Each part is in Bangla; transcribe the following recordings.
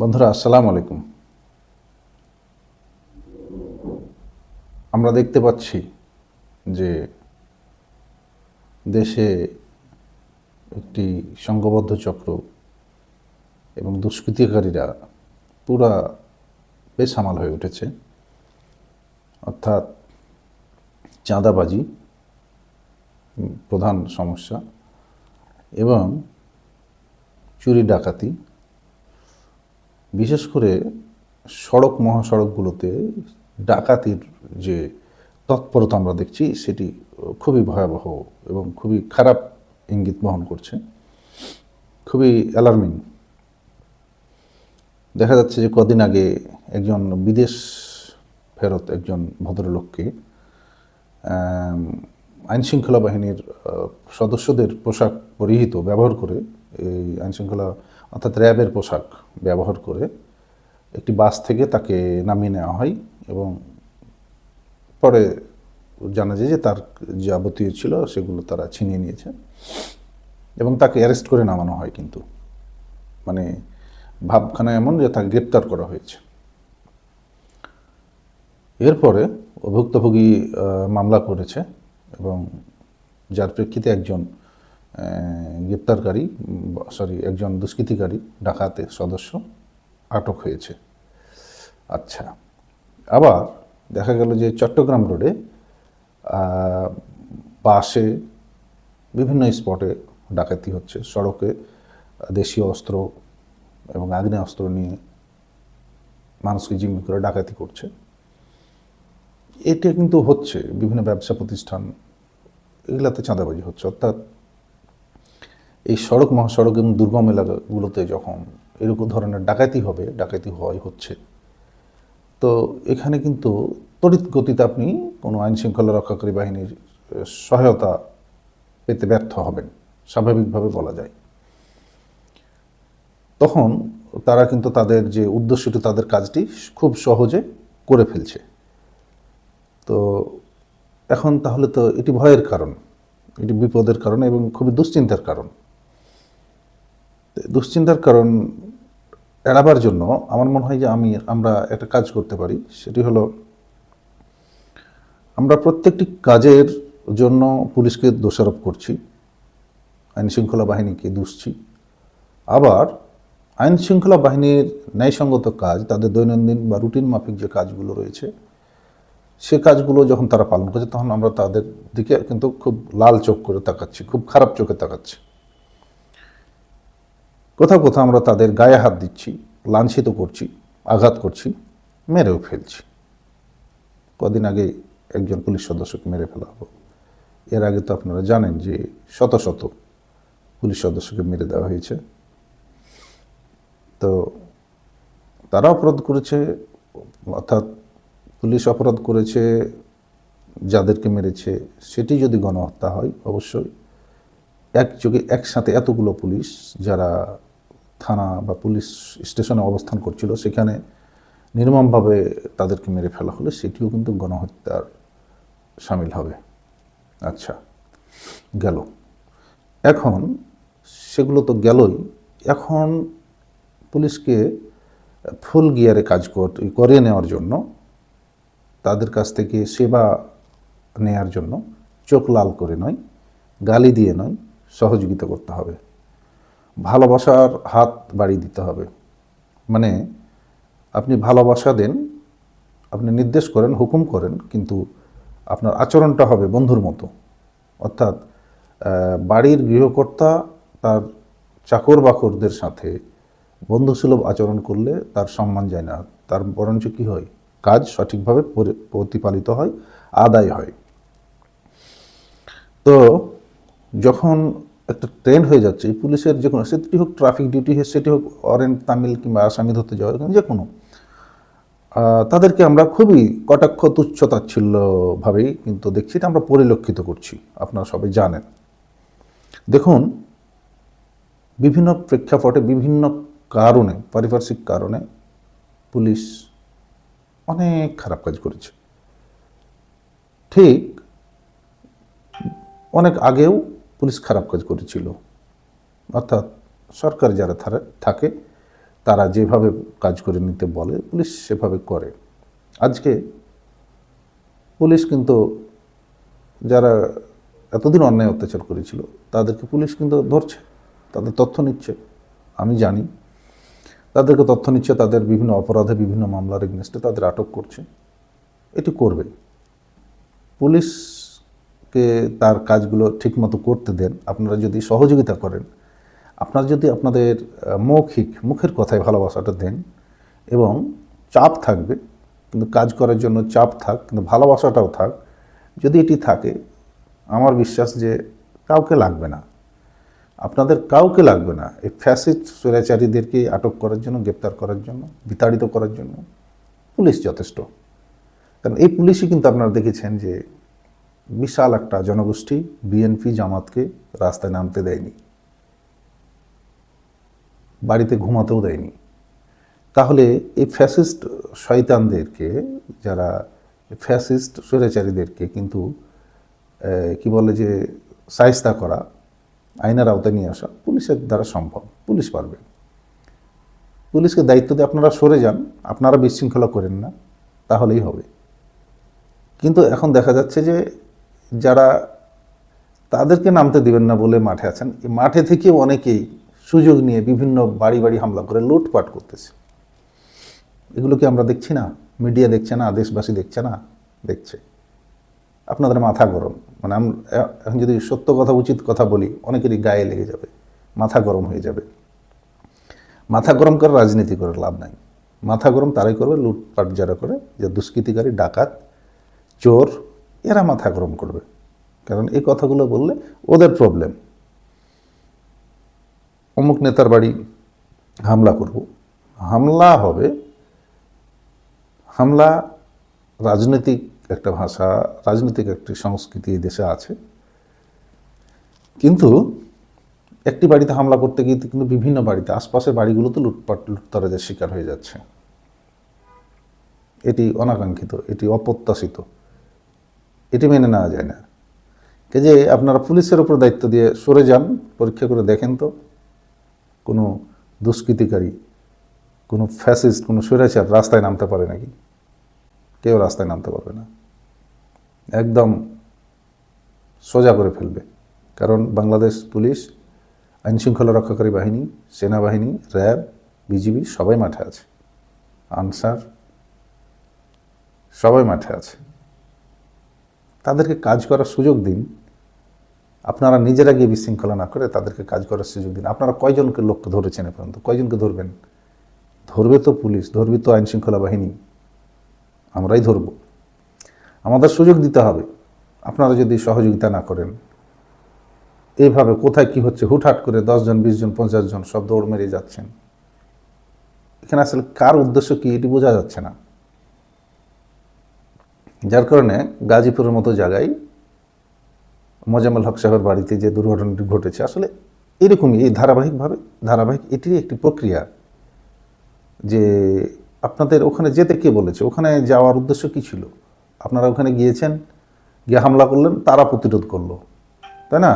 বন্ধুরা, আসসালামু আলাইকুম। আমরা দেখতে পাচ্ছি যে দেশে একটি সংঘবদ্ধ চক্র এবং দুষ্কৃতিকারীরা পুরা বেসামাল হয়ে উঠেছে। অর্থাৎ চাঁদাবাজি প্রধান সমস্যা এবং চুরি ডাকাতি বিশেষ করে সড়ক, মহাসড়কগুলোতে ডাকাতির যে তৎপরতা আমরা দেখছি, সেটি খুবই ভয়াবহ এবং খুবই খারাপ ইঙ্গিত বহন করছে। খুবই অ্যালার্মিং দেখা যাচ্ছে যে কদিন আগে একজন বিদেশ ফেরত একজন ভদ্রলোককে আইনশৃঙ্খলা বাহিনীর সদস্যদের পোশাক পরিহিত, ব্যবহার করে এই আইনশৃঙ্খলা অর্থাৎ র্যাবের পোশাক ব্যবহার করে একটি বাস থেকে তাকে নামিয়ে নেওয়া হয় এবং পরে জানা যায় যে তার যাবতীয় ছিল সেগুলো তারা ছিনিয়ে নিয়েছে এবং তাকে অ্যারেস্ট করে নামানো হয় কিন্তু। মানে ভাবখানা এমন যে তাকে গ্রেপ্তার করা হয়েছে। এরপরে অভুক্তভোগী মামলা করেছে এবং যার প্রেক্ষিতে একজন গ্রেপ্তারকারী, সরি, একজন দুষ্কৃতিকারী ডাকাতের সদস্য আটক হয়েছে। আচ্ছা আবার দেখা গেল যে চট্টগ্রাম রোডে বাসে বিভিন্ন স্পটে ডাকাতি হচ্ছে। সড়কে দেশীয় অস্ত্র এবং আগ্নেয় অস্ত্র নিয়ে মানুষকে জিম্মি করে ডাকাতি করছে। এটা কিন্তু হচ্ছে বিভিন্ন ব্যবসা প্রতিষ্ঠান, এগুলাতে চাঁদাবাজি হচ্ছে। অর্থাৎ এই সড়ক মহাসড়ক এবং দুর্গম এলাকাগুলোতে যখন এরকম ধরনের ডাকাতি হবে, ডাকাতি হয় হচ্ছে। তো এখানে কিন্তু তড়িৎ গতিতে আপনি কোনো আইন শৃঙ্খলা রক্ষাকারী বাহিনীর সহায়তা পেতে ব্যর্থ হবেন, স্বাভাবিকভাবে বলা যায়। তখন তারা কিন্তু তাদের যে উদ্দেশ্যটি তাদের কাজটি খুব সহজে করে ফেলছে। তো এখন তাহলে তো এটি ভয়ের কারণ, এটি বিপদের কারণ এবং খুবই দুশ্চিন্তার কারণ। দুশ্চিন্তার কারণ এড়াবার জন্য আমার মনে হয় যে আমি, আমরা একটা কাজ করতে পারি। সেটি হলো, আমরা প্রত্যেকটি কাজের জন্য পুলিশকে দোষারোপ করছি, আইন শৃঙ্খলা বাহিনীকে দুষছি। আবার আইন শৃঙ্খলা বাহিনীর ন্যায়সঙ্গত কাজ, তাদের দৈনন্দিন বা রুটিন মাফিক যে কাজগুলো রয়েছে, সে কাজগুলো যখন তারা পালন করছে, তখন আমরা তাদের দিকে কিন্তু খুব লাল চোখ করে তাকাচ্ছি, খুব খারাপ চোখে তাকাচ্ছি। কোথাও কোথাও আমরা তাদের গায়ে হাত দিচ্ছি, লাঞ্ছিত করছি, আঘাত করছি, মেরেও ফেলছি। কদিন আগে একজন পুলিশ সদস্যকে মেরে ফেলা হলো। এর আগে তো আপনারা জানেন যে শত শত পুলিশ সদস্যকে মেরে দেওয়া হয়েছে। তো তারা অপরাধ করেছে, অর্থাৎ পুলিশ অপরাধ করেছে, যাদেরকে মেরেছে, সেটি যদি গণহত্যা হয়, অবশ্যই একযোগে একসাথে এতগুলো পুলিশ যারা থানা বা পুলিশ স্টেশনে অবস্থান করছিল, সেখানে নির্মমভাবে তাদেরকে মেরে ফেলা হলে সেটিও কিন্তু গণহত্যার সামিল হবে। আচ্ছা গেল। এখন সেগুলো তো গেলই। এখন পুলিশকে ফুল গিয়ারে কাজ কর- নেওয়ার জন্য, তাদের কাছ থেকে সেবা নেয়ার জন্য চোখ লাল করে নয়, গালি দিয়ে নয়, সহযোগিতা করতে হবে। ভালোবাসার হাত বাড়িয়ে দিতে হবে। মানে আপনি ভালোবাসা দেন, আপনি নির্দেশ করেন, হুকুম করেন, কিন্তু আপনার আচরণটা হবে বন্ধুর মতো। অর্থাৎ বাড়ির গৃহকর্তা তার চাকর বাকরদের সাথে বন্ধুসুলভ আচরণ করলে তার সম্মান যায় না। তার বরঞ্চ কী হয়? কাজ সঠিকভাবে প্রতিপালিত হয়, আদায় হয়। তো যখন একটা ট্রেন্ড হয়ে যাচ্ছে। এই পুলিশের যে কোনো সেটি হোক ট্রাফিক ডিউটি হোক, সেটি হোক অরেন্ট তামিল কিংবা আসামি ধরতে যাওয়া যে কোনো তাদেরকে আমরা খুবই কটাক্ষ তুচ্ছ তাচ্ছিল্যভাবেই কিন্তু দেখছি, এটা আমরা পরিলক্ষিত করছি। আপনারা সবাই জানেন। দেখুন, বিভিন্ন প্রেক্ষাপটে, বিভিন্ন কারণে, পারিপার্শ্বিক কারণে পুলিশ অনেক খারাপ কাজ করেছে। ঠিক অনেক আগেও পুলিশ খারাপ কাজ করেছিল। অর্থাৎ সরকার যারা থাকে, তারা যেভাবে কাজ করে নিতে বলে, পুলিশ সেভাবে করে। আজকে পুলিশ কিন্তু যারা এতদিন অন্যায় অত্যাচার করেছিল, তাদেরকে পুলিশ কিন্তু ধরছে, তাদের তথ্য নিচ্ছে, আমি জানি। তাদেরকে তথ্য নিচ্ছে, তাদের বিভিন্ন অপরাধে, বিভিন্ন মামলার এগনেস্টে তাদের আটক করছে। এটি করবে। পুলিশকে তার কাজগুলো ঠিকমতো করতে দেন, আপনারা যদি সহযোগিতা করেন, আপনারা যদি আপনাদের মৌখিক, মুখের কথায় ভালোবাসাটা দেন এবং চাপ থাকবে, কিন্তু কাজ করার জন্য চাপ থাক, কিন্তু ভালোবাসাটাও থাক, যদি এটি থাকে, আমার বিশ্বাস যে কাউকে লাগবে না। আপনাদের কাউকে লাগবে না। এই ফ্যাসিস্ট স্বৈরাচারীদেরকে আটক করার জন্য, গ্রেপ্তার করার জন্য, বিতাড়িত করার জন্য পুলিশ যথেষ্ট। কারণ এই পুলিশই কিন্তু আপনারা দেখেছেন যে বিশাল একটা জনগোষ্ঠী বিএনপি জামাতকে রাস্তায় নামতে দেয়নি। বাড়িতে ঘুমাতেও দেয়নি। তাহলে এই ফ্যাসিস্ট শয়তানদেরকে, যারা ফ্যাসিস্ট স্বৈরাচারীদেরকে কিন্তু কি বলে যে সাইস্তা করা, আইনের আওতায় নিয়ে আসা পুলিশের দ্বারা সম্ভব। পুলিশ পারবে। পুলিশকে দায়িত্ব দিয়ে আপনারা সরে যান, আপনারা বিশৃঙ্খলা করেন না, তাহলেই হবে। কিন্তু এখন দেখা যাচ্ছে যে যারা তাদেরকে নামতে দিবেন না বলে মাঠে আছেন, এই মাঠে থেকেও অনেকেই সুযোগ নিয়ে বিভিন্ন বাড়ি বাড়ি হামলা করে লুটপাট করতেছে। এগুলো কি আমরা দেখছি না, মিডিয়া দেখছে না, দেশবাসী দেখছে না, দেখছে। আপনাদের মাথা গরম। মানে এখন যদি সত্য কথা, উচিত কথা বলি, অনেকেরই গায়ে লেগে যাবে, মাথা গরম হয়ে যাবে। মাথা গরম করে রাজনীতি করে লাভ নাই। মাথা গরম তারাই করবে, লুটপাট যারা করে, যে দুষ্কৃতিকারী, ডাকাত, চোর এরা মাথা গরম করবে। কারণ এই কথাগুলো বললে ওদের প্রবলেম অমুক নেতার বাড়ি হামলা করব। হামলা হবে, হামলা রাজনৈতিক একটা ভাষা, রাজনৈতিক একটি সংস্কৃতি এই দেশে আছে। কিন্তু একটি বাড়িতে হামলা করতে গিয়ে কিন্তু বিভিন্ন বাড়িতে, আশপাশের বাড়িগুলোতে লুটপাট, লুটতরাজের শিকার হয়ে যাচ্ছে। এটি অনাকাঙ্ক্ষিত, এটি অপ্রত্যাশিত। এটি মেনে নেওয়া যায় না। কে যে আপনারা পুলিশের উপর দায়িত্ব দিয়ে সরে যান, পরীক্ষা করে দেখেন তো। কোনো দুষ্কৃতিকারী, কোনো ফ্যাসিস্ট, কোনো স্বৈরাচার রাস্তায় নামতে পারে নাকি? কেউ রাস্তায় নামতে পারবে না। একদম সোজা করে ফেলবে। কারণ বাংলাদেশ পুলিশ, আইনশৃঙ্খলা রক্ষাকারী বাহিনী, সেনাবাহিনী, র্যাব, বিজিবি সবাই মাঠে আছে। আনসার সবাই মাঠে আছে। তাদেরকে কাজ করার সুযোগ দিন। আপনারা নিজেরা গিয়ে বিশৃঙ্খলা না করে তাদেরকে কাজ করার সুযোগ দিন। আপনারা কয়জনকে লোককে ধরেছেন পর্যন্ত? কয়জনকে ধরবেন? ধরবে তো পুলিশ, ধরবে তো আইনশৃঙ্খলা বাহিনী। আমরাই ধরব। আমাদের সুযোগ দিতে হবে। আপনারা যদি সহযোগিতা না করেন এইভাবে কোথায় কি হচ্ছে, হুটহাট করে দশজন বিশ জন, পঞ্চাশ জন সব দৌড় মেরে যাচ্ছেন। এখানে আসলে কার উদ্দেশ্য কি, এটি বোঝা যাচ্ছে না। যার কারণে গাজীপুরের মতো জায়গায় মোজাম্মেল হক সাহেবের বাড়িতে যে দুর্ঘটনাটি ঘটেছে, আসলে এরকমই, এই ধারাবাহিকভাবে, ধারাবাহিক এটিরই একটি প্রক্রিয়া যে আপনাদের ওখানে যেতে কে বলেছে? ওখানে যাওয়ার উদ্দেশ্য কি ছিল? আপনারা ওখানে গিয়েছেন, গিয়ে হামলা করলেন, তারা প্রতিরোধ করল। তাই না?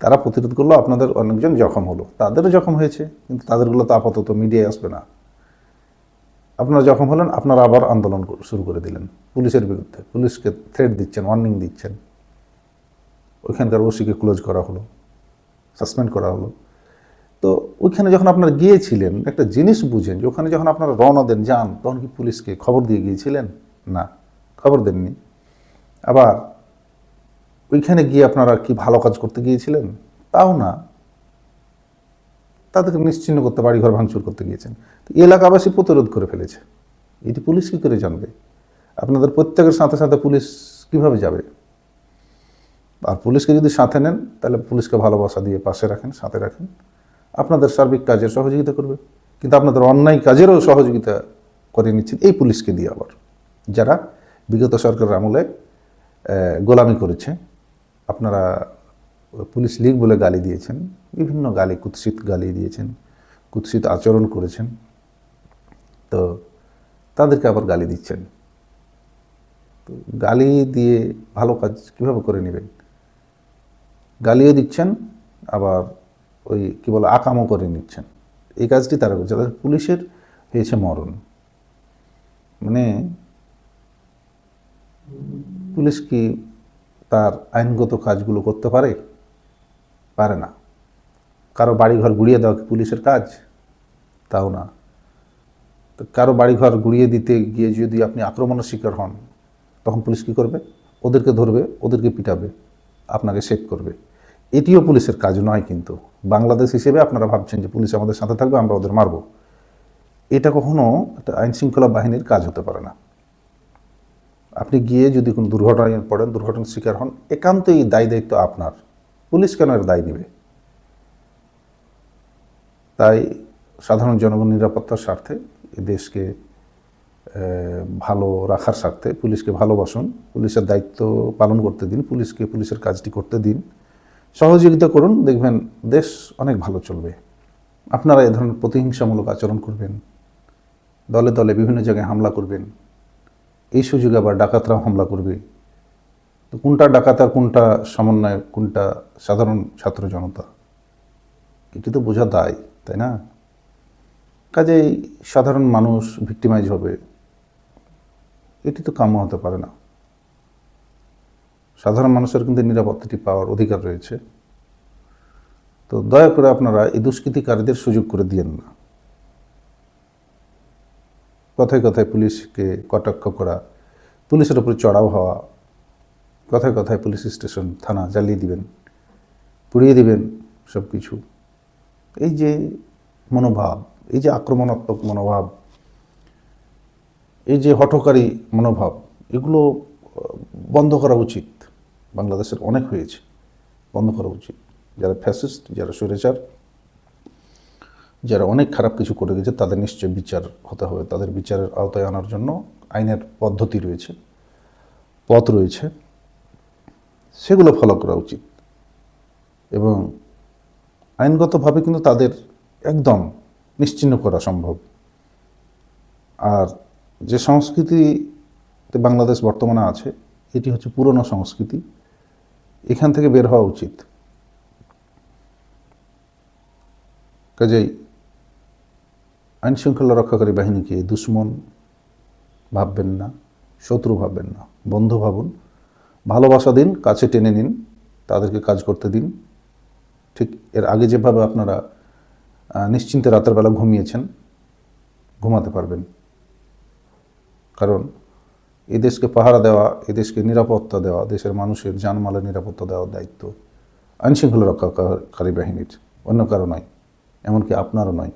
তারা প্রতিরোধ করল, আপনাদের অনেকজন জখম হলো। তাদেরও জখম হয়েছে, কিন্তু তাদেরগুলো তো আপাতত মিডিয়ায় আসবে না। আপনারা জখম হলেন, আপনারা আবার আন্দোলন শুরু করে দিলেন। পুলিশের বিরুদ্ধে। পুলিশকে থ্রেট দিচ্ছেন ওয়ার্নিং দিচ্ছেন। ওইখানকার ওসিকে ক্লোজ করা হলো সাসপেন্ড করা হলো। তো ওইখানে যখন আপনারা গিয়েছিলেন, একটা জিনিস বুঝেন যে ওখানে যখন আপনারা রওনা দেন, যান, তখন কি পুলিশকে খবর দিয়ে গিয়েছিলেন? না, খবর দেননি। আবার ওইখানে গিয়ে আপনারা কি ভালো কাজ করতে গিয়েছিলেন? তাও না। তাদেরকে নিশ্চিন্ন করতে, বাড়িঘর ভাঙচুর করতে গিয়েছেন। এলাকাবাসী প্রতিরোধ করে ফেলেছে। এটি পুলিশ কী করে জানবে? আপনাদের প্রত্যেকের সাথে সাথে পুলিশ কীভাবে যাবে? আর পুলিশকে যদি সাথে নেন, তাহলে পুলিশকে ভালোবাসা দিয়ে পাশে রাখেন, সাথে রাখেন। আপনাদের সার্বিক কাজের সহযোগিতা করবে। কিন্তু আপনাদের অন্যায় কাজেরও সহযোগিতা করে নিচ্ছেন এই পুলিশকে দিয়ে আবার। যারা বিগত সরকারের আমলে গোলামি করেছে, আপনারা পুলিশ লীগ বলে গালি দিয়েছেন, বিভিন্ন গালি, কুৎসিত গালি দিয়েছেন, কুৎসিত আচরণ করেছেন। তো তাদেরকে আবার গালি দিচ্ছেন। তো গালি দিয়ে ভালো কাজ কীভাবে করে নেবেন? গালিও দিচ্ছেন, আবার ওই কী বলে আকামও করে নিচ্ছেন। এই কাজটি তারা করছে, তাদের পুলিশের হয়েছে মরণ। মানে পুলিশ কি তার আইনগত কাজগুলো করতে পারে? পারে না। কারও বাড়িঘর গুড়িয়ে দেওয়া কি পুলিশের কাজ? তাও না। তো কারও বাড়িঘর গুড়িয়ে দিতে গিয়ে যদি আপনি আক্রমণের শিকার হন, তখন পুলিশ কী করবে? ওদেরকে ধরবে, ওদেরকে পিটাবে, আপনাকে সেভ করবে। এটিও পুলিশের কাজ নয় কিন্তু। বাংলাদেশ হিসেবে আপনারা ভাবছেন যে পুলিশ আমাদের সাথে থাকবে, আমরা ওদের মারব। এটা কখনো একটা আইন শৃঙ্খলা বাহিনীর কাজ হতে পারে না। আপনি গিয়ে যদি কোনো দুর্ঘটনায় পড়েন, দুর্ঘটনার শিকার হন, একান্তই দায়ী দায়িত্ব আপনার। পুলিশ কেন এর দায় নেবে? তাই সাধারণ জনগণ নিরাপত্তার স্বার্থে দেশকে ভালো রাখার স্বার্থে পুলিশকে ভালোবাসুন, পুলিশের দায়িত্ব পালন করতে দিন, পুলিশকে পুলিশের কাজটি করতে দিন। সহযোগিতা করুন, দেখবেন দেশ অনেক ভালো চলবে। আপনারা এ ধরনের প্রতিহিংসামূলক আচরণ করবেন, দলে দলে বিভিন্ন জায়গায় হামলা করবেন। এই সুযোগে আবার ডাকাতরাও হামলা করবে। কোনটা ডাকাত আর কোনটা সমন্বয় কোনটা সাধারণ ছাত্র জনতা? এটি তো বোঝা দায়, তাই না? কাজেই সাধারণ মানুষ ভিক্টিমাইজ হবে, এটি তো কাম্য হতে পারে না। সাধারণ মানুষের কিন্তু নিরাপত্তাটি পাওয়ার অধিকার রয়েছে। তো দয়া করে আপনারা এই দুষ্কৃতিকারীদের সুযোগ করে দিয়েন না। কথায় কথায় পুলিশকে কটাক্ষ করা, পুলিশের উপরে চড়াও হওয়া কথায় কথায় পুলিশ স্টেশন থানা জ্বালিয়ে দিবেন, পুড়িয়ে দিবেন সব কিছু এই যে মনোভাব, এই যে আক্রমণাত্মক মনোভাব, এই যে হঠকারী মনোভাব, এগুলো বন্ধ করা উচিত। বাংলাদেশের অনেক হয়েছে, বন্ধ করা উচিত। যারা ফ্যাসিস্ট যারা স্বৈরাচার, যারা অনেক খারাপ কিছু করে গেছে, তাদের নিশ্চয় বিচার হতে হবে। তাদের বিচারের আওতায় আনার জন্য আইনের পদ্ধতি রয়েছে, পথ রয়েছে। সেগুলো ফলো করা উচিত। এবং আইনগতভাবে কিন্তু তাদের একদম নিশ্চিহ্ন করা সম্ভব। আর যে সংস্কৃতিতে বাংলাদেশ বর্তমানে আছে, এটি হচ্ছে পুরনো সংস্কৃতি। এখান থেকে বের হওয়া উচিত। কাজেই আইন শৃঙ্খলা রক্ষাকারী বাহিনীকে দুশ্মন ভাববেন না, শত্রু ভাববেন না, বন্ধু ভাবুন। ভালোবাসা দিন, কাছে টেনে নিন, তাদেরকে কাজ করতে দিন। ঠিক এর আগে যেভাবে আপনারা নিশ্চিন্তে রাতের বেলা ঘুমিয়েছেন, ঘুমাতে পারবেন। কারণ এই দেশকে পাহারা দেওয়া, এই দেশকে নিরাপত্তা দেওয়া, দেশের মানুষের জানমালের নিরাপত্তা দেওয়ার দায়িত্ব আইনশৃঙ্খলা রক্ষাকারী বাহিনীর। অন্য কারও নয়, এমনকি আপনারও নয়।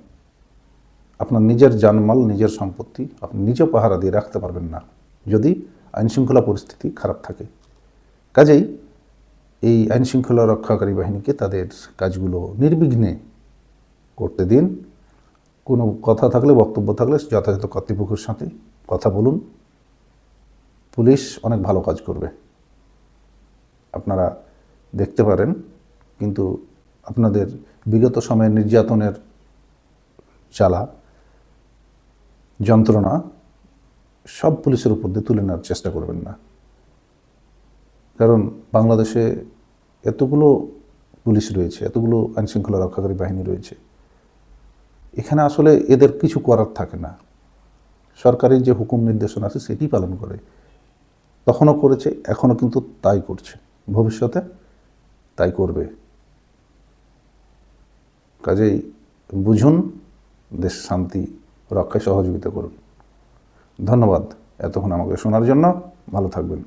আপনার নিজের জানমাল, নিজের সম্পত্তি আপনি নিজেও পাহারা দিয়ে রাখতে পারবেন না। যদি আইনশৃঙ্খলা পরিস্থিতি খারাপ থাকে। কাজেই এই আইনশৃঙ্খলা রক্ষাকারী বাহিনীকে তাদের কাজগুলো নির্বিঘ্নে করতে দিন। কোনো কথা থাকলে, বক্তব্য থাকলে, যথাযথ কর্তৃপক্ষের সাথে কথা বলুন। পুলিশ অনেক ভালো কাজ করবে। আপনারা দেখতে পারেন, কিন্তু আপনাদের বিগত সময়ে নির্যাতনের চালা যন্ত্রণা সব পুলিশের উপর দিয়ে তুলে নেওয়ার চেষ্টা করবেন না। কারণ বাংলাদেশে এতগুলো পুলিশ রয়েছে, এতগুলো আইনশৃঙ্খলা রক্ষাকারী বাহিনী রয়েছে। এখানে আসলে এদের কিছু করার থাকে না। সরকারের যে হুকুম নির্দেশনা আছে সেটি পালন করে। তখনও করেছে, এখনও কিন্তু তাই করছে। ভবিষ্যতে তাই করবে। কাজেই বুঝুন, দেশ শান্তি রক্ষায় সহযোগিতা করুন। ধন্যবাদ এতক্ষণ আমাকে শোনার জন্য। ভালো থাকবেন।